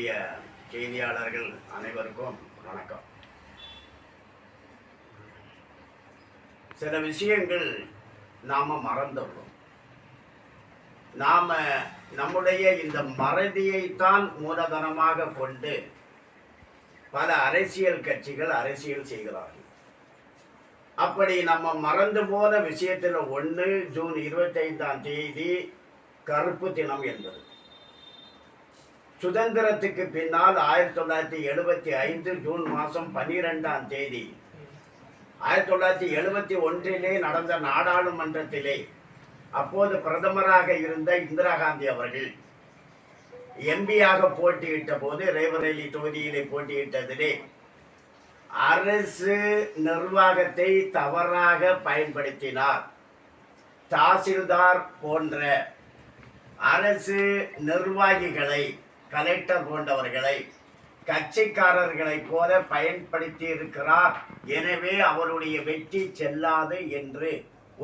இருக்கக்கூடிய செய்தியாளர்கள் அனைவருக்கும் வணக்கம். சில விஷயங்கள் நாம மறந்துடுறோம். நாம நம்முடைய இந்த மறதியைத்தான் மூலதனமாக கொண்டு பல அரசியல் கட்சிகள் அரசியல் செய்கிறார்கள். அப்படி நம்ம மறந்து போன விஷயத்துல ஒன்று ஜூன் இருபத்தைந்தாம் தேதி கருப்பு தினம் என்பது. சுதந்திரத்துக்கு பின்னால் ஆயிரத்தி தொள்ளாயிரத்தி எழுபத்தி ஐந்து ஜூன் மாதம் பன்னிரெண்டாம் தேதி. ஆயிரத்தி தொள்ளாயிரத்தி எழுபத்தி ஒன்றிலே நடந்த நாடாளுமன்றத்திலே அப்போது பிரதமராக இருந்த இந்திரா காந்தி அவர்கள் எம்பியாக போட்டியிட்ட போது ரேபரேலி தொகுதியிலே போட்டியிட்டதிலே அரசு நிர்வாகத்தை தவறாக பயன்படுத்தினார். தாசில்தார் போன்ற அரசு நிர்வாகிகளை கலெக்டர் போன்றவர்களை கட்சிக்காரர்களைப் போல பயன்படுத்தி இருக்கிறார். எனவே அவருடைய வெற்றி செல்லாது என்று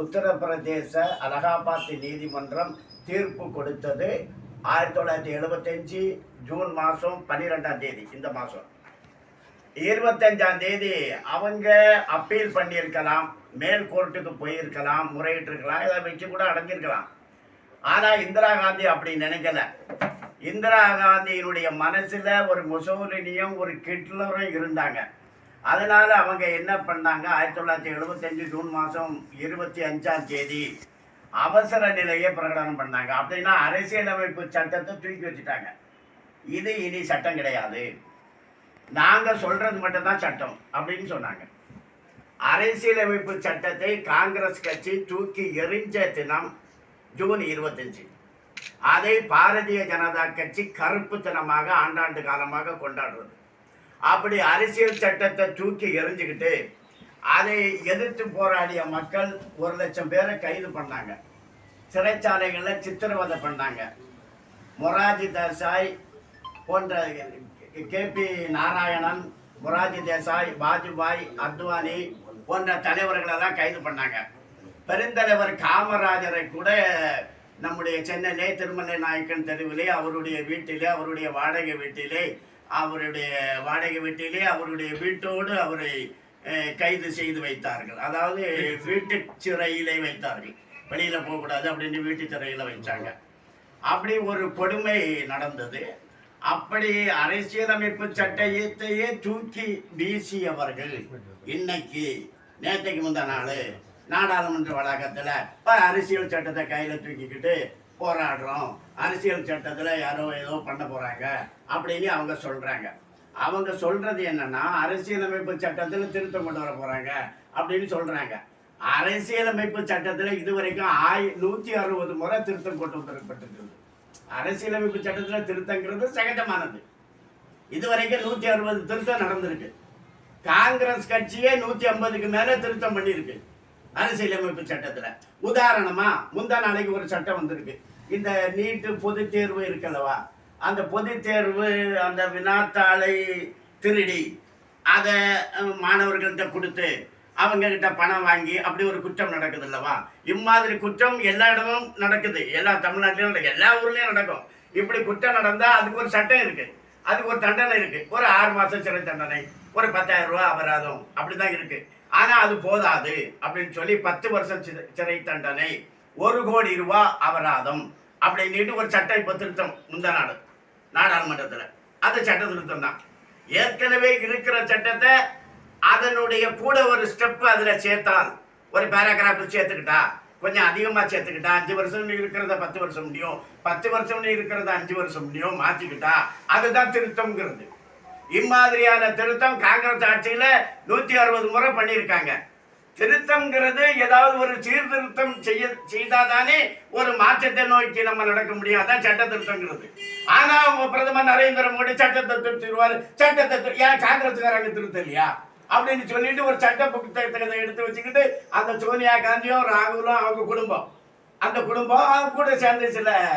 உத்தரப்பிரதேச அலகாபாத் நீதிமன்றம் தீர்ப்பு கொடுத்தது. ஆயிரத்தி தொள்ளாயிரத்தி எழுபத்தஞ்சு ஜூன் மாதம் பன்னிரெண்டாம் தேதி இந்த மாதம். இருபத்தஞ்சாம் தேதி அவங்க அப்பீல் பண்ணியிருக்கலாம் மேல் கோர்ட்டுக்கு போயிருக்கலாம் முறையிட்டிருக்கலாம் இதை வச்சு கூட அடைஞ்சிருக்கலாம். ஆனால் இந்திரா காந்தி அப்படி நினைக்கல. இந்திரா காந்தியினுடைய மனசில் ஒரு முசோலினியும் ஒரு கிட்லரும் இருந்தாங்க. அதனால் அவங்க என்ன பண்ணாங்க? ஆயிரத்தி தொள்ளாயிரத்தி எழுபத்தஞ்சு ஜூன் மாதம் இருபத்தி அஞ்சாம் தேதி அவசர நிலையை பிரகடனம் பண்ணாங்க. அப்படின்னா அரசியலமைப்பு சட்டத்தை தூக்கி வச்சுட்டாங்க. இது இனி சட்டம் கிடையாது. நாங்கள் சொல்கிறது மட்டும்தான் சட்டம் அப்படின்னு சொன்னாங்க. அரசியலமைப்பு சட்டத்தை காங்கிரஸ் கட்சி தூக்கி எறிஞ்ச தினம் ஜூன் இருபத்தஞ்சு. அதை பாரதிய ஜனதா கட்சி கருப்பு தினமாக ஆண்டாண்டு காலமாக கொண்டாடுறது. அப்படி அரசியல் சட்டத்தை தூக்கி எரிஞ்சுக்கிட்டு அதை எதிர்த்து போராடிய மக்கள் ஒரு லட்சம் பேரை கைது பண்ணாங்க. சிறைச்சாலைகளில் சித்திரவதை பண்ணாங்க. மொராஜி தேசாய் போன்ற கேபி நாராயணன் மொராஜி தேசாய் வாஜ்பாய் அத்வானி போன்ற தலைவர்களெல்லாம் கைது பண்ணாங்க. பெருந்தலைவர் காமராஜரை கூட நம்முடைய சென்னையிலே திருமலை நாயக்கன் தெருவிலே அவருடைய வீட்டிலே அவருடைய வாடகை வீட்டிலே அவருடைய வாடகை வீட்டிலே அவருடைய வீட்டோடு அவரை கைது செய்து வைத்தார்கள். அதாவது வீட்டு சிறையிலே வைத்தார்கள். வெளியில் போகக்கூடாது அப்படின்னு வீட்டு சிறையில் வைச்சாங்க. அப்படி ஒரு கொடுமை நடந்தது. அப்படி அரசியலமைப்பு சட்டத்தையே தூக்கி வீசியவர்கள் இன்னைக்கு நேற்றைக்கு முந்தா நாள் நாடாளுமன்ற வளாகத்தில் இப்போ அரசியல் சட்டத்தை கையில் தூக்கிக்கிட்டு போராடுறோம். அரசியல் சட்டத்தில் யாரோ ஏதோ பண்ண போகிறாங்க அப்படின்னு அவங்க சொல்கிறாங்க அவங்க சொல்கிறது என்னன்னா அரசியலமைப்பு சட்டத்தில் திருத்தம் கொண்டு வர போகிறாங்க அப்படின்னு சொல்கிறாங்க அரசியலமைப்பு சட்டத்தில் இதுவரைக்கும் ஆய் நூற்றி அறுபது முறை திருத்தம் கொண்டு வரப்பட்டிருக்கிறது அரசியலமைப்பு சட்டத்தில் திருத்தங்கிறது சகஜமானது. இதுவரைக்கும் நூற்றி அறுபது திருத்தம் நடந்திருக்கு. காங்கிரஸ் கட்சியே நூற்றி ஐம்பதுக்கு மேலே திருத்தம் பண்ணியிருக்கு. அரசியலமைப்பு சட்டத்தில். உதாரணமாக முந்தா நாளைக்கு ஒரு சட்டம் வந்திருக்கு. இந்த நீட்டு பொது தேர்வு இருக்கல்லவா அந்த பொதுத் தேர்வு அந்த வினாத்தாளை திருடி அதை மாணவர்கள்ட்ட கொடுத்து அவங்க கிட்ட பணம் வாங்கி அப்படி ஒரு குற்றம் நடக்குது அல்லவா? இம்மாதிரி குற்றம் எல்லா இடமும் நடக்குது. எல்லா தமிழ்நாட்டிலும் நடக்கும் எல்லா ஊர்லேயும் நடக்கும். இப்படி குற்றம் நடந்தால் அதுக்கு ஒரு சட்டம் இருக்குது அதுக்கு ஒரு தண்டனை இருக்குது ஒரு ஆறு மாதம் சிறை தண்டனை ஒரு பத்தாயிரம் ரூபா அபராதம் அப்படிதான் இருக்குது ஆனா அது போதாது அப்படின்னு சொல்லி பத்து வருஷம் சிறை- சிறை தண்டனை ஒரு கோடி ரூபா அபராதம் அப்படின்னுட்டு ஒரு சட்டம் இப்போ திருத்தம் முந்த நாடு நாடாளுமன்றத்தில். அது சட்ட திருத்தம் தான் ஏற்கனவே இருக்கிற சட்டத்தை அதனுடைய கூட ஒரு ஸ்டெப் அதில் சேர்த்தால் ஒரு பேராகிராஃப் சேர்த்துக்கிட்டா கொஞ்சம் அதிகமாக சேர்த்துக்கிட்டா அஞ்சு வருஷம் இருக்கிறத பத்து வருஷம் முடியும் பத்து வருஷம் இருக்கிறத அஞ்சு வருஷம் முடியும் மாற்றிக்கிட்டா அதுதான் திருத்தம்ங்கிறது. இம்மாதிரியான திருத்தம் காங்கிரஸ் ஆட்சியில் நூற்றி அறுபது முறை பண்ணியிருக்காங்க. திருத்தம்ங்கிறது ஏதாவது ஒரு சீர்திருத்தம் செய்ய செய்தாதானே ஒரு மாற்றத்தை நோக்கி நம்ம நடக்க முடியும். அதான் சட்ட திருத்தங்கிறது. ஆனா பிரதமர் நரேந்திர மோடி சட்டத்தை திருத்திடுவார் சட்டத்தை திரு- ஏன் காங்கிரஸ்காரங்க திருத்தலையா? அப்படின்னு சொல்லிட்டு ஒரு சட்ட புத்தகத்தை எடுத்து வச்சுக்கிட்டு அந்த சோனியா காந்தியும் ராகுலும் அவங்க குடும்பம். அந்த குடும்பம் அவங்க கூட சேர்ந்து சில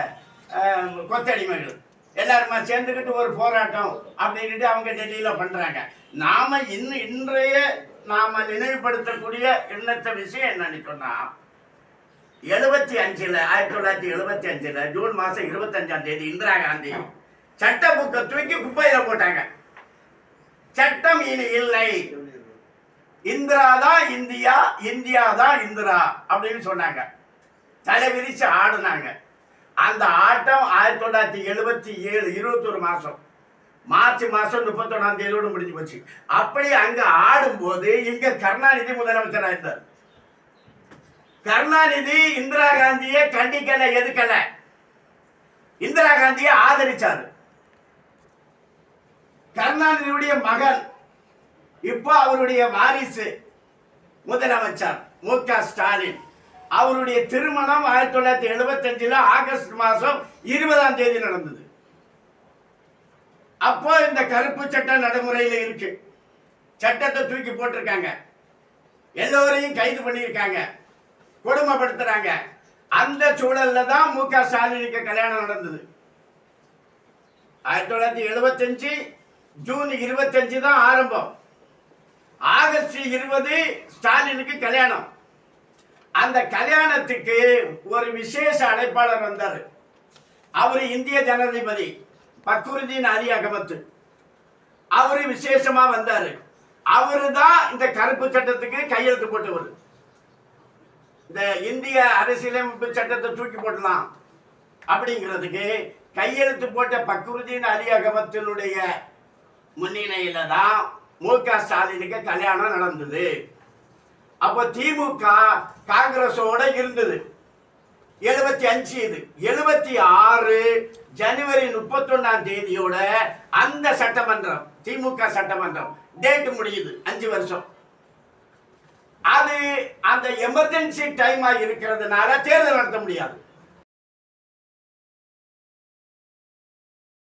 கொத்த கொத்தடிமைகள். எல்லாருமா சேர்ந்துக்கிட்டு ஒரு போராட்டம் அப்படின்ட்டு அவங்க டெல்லியில் பண்ணுறாங்க நாம் இன்னும் இன்றைய நாம் நினைவுபடுத்தக்கூடிய எண்ணத்த விஷயம் என்னன்னு சொன்னால் எழுபத்தி அஞ்சில் ஆயிரத்தி தொள்ளாயிரத்தி எழுபத்தி அஞ்சில் ஜூன் மாதம் இருபத்தஞ்சாம் தேதி இந்திரா காந்தி சட்ட புக்கை தூக்கி குப்பையில் போட்டாங்க. சட்டம் இனி இல்லை. இந்திரா தான் இந்தியா இந்தியா தான் இந்திரா அப்படின்னு சொன்னாங்க. தலை விரிச்சு ஆடுனாங்க. அந்த ஆட்டம் ஆயிரத்தி தொள்ளாயிரத்தி எழுபத்தி ஏழு இருபத்தொரு மாதம் மார்ச் மாதம் முப்பத்தொன்னாம் தேதியோடு முடிஞ்சு போச்சு. அப்படி அங்கே ஆடும்போது இங்கே கருணாநிதி முதலமைச்சராக இருந்தார். கருணாநிதி இந்திரா காந்தியை கண்டிக்கல எதுக்கல? இந்திரா காந்தியை ஆதரிச்சார். கருணாநிதியுடைய மகன் இப்போ அவருடைய வாரிசு முதலமைச்சர் மு க ஸ்டாலின். அவருடைய திருமணம் ஆயிரத்தி தொள்ளாயிரத்தி எழுபத்தஞ்சில் ஆகஸ்ட் மாதம் இருபதாம் தேதி நடந்தது. அப்போ இந்த கருப்பு சட்டம் நடைமுறையில் இருக்கு. சட்டத்தை தூக்கி போட்டிருக்காங்க. எல்லோரையும் கைது பண்ணியிருக்காங்க. கொடுமைப்படுத்துறாங்க. அந்த சூழல்ல தான் மு க ஸ்டாலினுக்கு கல்யாணம் நடந்தது. ஆயிரத்தி தொள்ளாயிரத்தி எழுபத்தஞ்சு ஜூன் இருபத்தஞ்சு தான் ஆரம்பம். ஆகஸ்ட் இருபது ஸ்டாலினுக்கு கல்யாணம். அந்த கல்யாணத்துக்கு ஒரு விசேஷ அழைப்பாளர் வந்தார். அவர் இந்திய ஜனாதிபதி பக்குருதீன் அலி அகமத்து அவரு விசேஷமா வந்தார். அவரு தான் இந்த கருப்பு சட்டத்துக்கு கையெழுத்து போட்டவர். இந்த இந்திய அரசியலமைப்பு சட்டத்தை தூக்கி போடலாம் அப்படிங்கிறதுக்கு கையெழுத்து போட்ட பக்ருதீன் அலி அகமத்தினுடைய முன்னிலையில தான் மு க ஸ்டாலினுக்கு கல்யாணம் நடந்தது. அப்போ திமுக காங்கிரஸோட இருந்தது. எழுபத்தி அஞ்சு இது. எழுபத்தி ஆறு ஜனவரி முப்பத்தொன்னாம் தேதியோட அந்த சட்டமன்றம் திமுக சட்டமன்றம் டேட் முடியுது அஞ்சு வருஷம். அது அந்த எமர்ஜென்சி டைமா இருக்கிறதுனால தேர்தல் நடத்த முடியாது.